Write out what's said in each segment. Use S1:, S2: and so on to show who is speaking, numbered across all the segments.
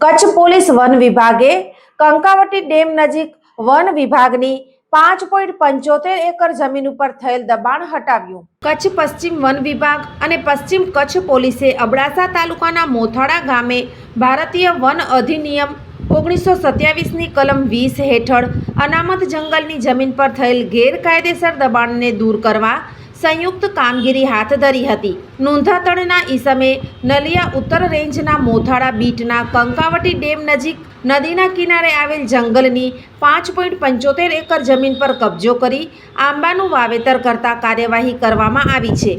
S1: Kutch police one વિભાગે Kankavati dam નજીક one વિભાગની પાંચ પોઈન્ટ પંચોતેર એકર જમીન ઉપર થયેલ દબાણ હટાવ્યું. કચ્છ પશ્ચિમ વન વિભાગ અને પશ્ચિમ કચ્છ પોલીસે અબડાસા તાલુકાના મોથાળા ગામે ભારતીય વન અધિનિયમ ઓગણીસો સત્યાવીસની કલમ વીસ હેઠળ અનામત જંગલની જમીન પર થયેલ ગેરકાયદેસર દબાણને દૂર કરવા સંયુક્ત કામગીરી હાથ ધરી હતી. નોંધાતણના ઈસમે નલિયા ઉત્તર રેન્જના મોથાળા બીટના કંકાવટી ડેમ નજીક નદીના કિનારે આવેલ જંગલની પાંચ પોઈન્ટ પંચોતેર એકર જમીન પર કબજો કરી આંબાનું વાવેતર કરતા કાર્યવાહી કરવામાં આવી છે.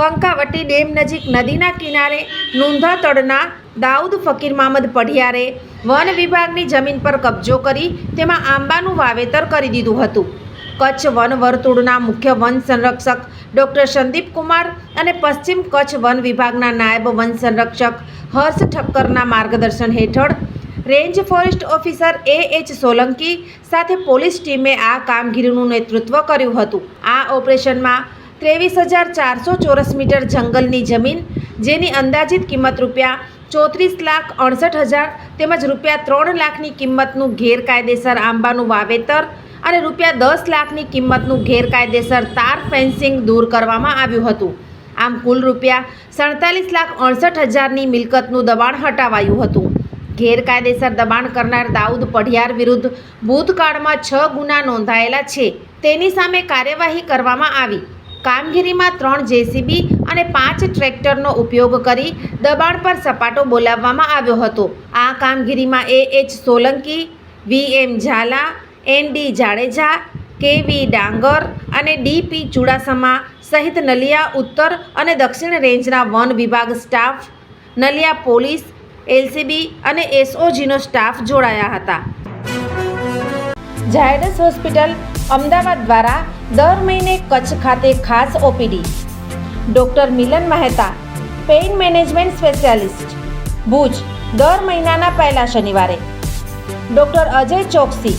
S1: કંકાવટી ડેમ નજીક નદીના કિનારે નોંધાતળના દાઉદ ફકીર મામદ પઢિયારે વન વિભાગની જમીન પર કબજો કરી તેમાં આંબાનું વાવેતર કરી દીધું હતું. કચ્છ વન વર્તુળના મુખ્ય વન સંરક્ષક ડૉક્ટર સંદીપ કુમાર અને પશ્ચિમ કચ્છ વન વિભાગના નાયબ વન સંરક્ષક હર્ષ ઠક્કરના માર્ગદર્શન હેઠળ range forest officer A H Solanki સાથે પોલીસ ટીમે આ કામગીરીનું નેતૃત્વ કર્યું હતું. આ ઓપરેશનમાં ત્રેવીસ હજાર ચારસો ચોરસ મીટર જંગલની જમીન, જેની અંદાજિત કિંમત રૂપિયા ચોત્રીસ લાખ અડસઠ હજાર તેમજ રૂપિયા ત્રણ લાખની કિંમતનું ગેરકાયદેસર આંબાનું વાવેતર અને રૂપિયા દસ લાખની કિંમતનું ગેરકાયદેસર તાર ફેન્સિંગ દૂર કરવામાં આવ્યું હતું. આમ કુલ રૂપિયા સડતાલીસ લાખ અડસઠ હજારની મિલકતનું દબાણ હટાવાયું હતું. ગેરકાયદેસર દબાણ કરનાર દાઉદ પઢિયાર વિરુદ્ધ ભૂતકાળમાં છ ગુના નોંધાયેલા છે. તેની સામે કાર્યવાહી કરવામાં આવી. કામગીરીમાં ત્રણ જેસીબી અને પાંચ ટ્રેક્ટરનો ઉપયોગ કરી દબાણ પર સપાટો બોલાવવામાં આવ્યો હતો. આ કામગીરીમાં A H Solanki, V M Zala N D Jadeja K V Dangar અને ડીપી ચુડાસમા સહિત નલિયા ઉત્તર અને દક્ષિણ રેન્જના વન વિભાગ સ્ટાફ, નલિયા પોલીસ, એલસીબી અને એસઓજીનો સ્ટાફ જોડાયા હતા. ઝાયડસ હોસ્પિટલ અમદાવાદ દ્વારા દર મહિને કચ્છ ખાતે ખાસ OPD. Doctor Milan Mehta, pain management specialist, Bhuj, દર મહિનાના પહેલા શનિવારે. ડૉક્ટર અજય ચોકસી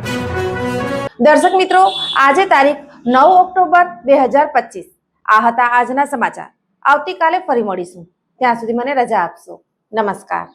S1: દર્શક મિત્રો, આજે તારીખ નવ ઓક્ટોબર બે હજાર પચીસ. આ હતા આજના સમાચાર. આવતીકાલે ફરી મળીશું. ત્યાં સુધી મને રજા આપશો. નમસ્કાર.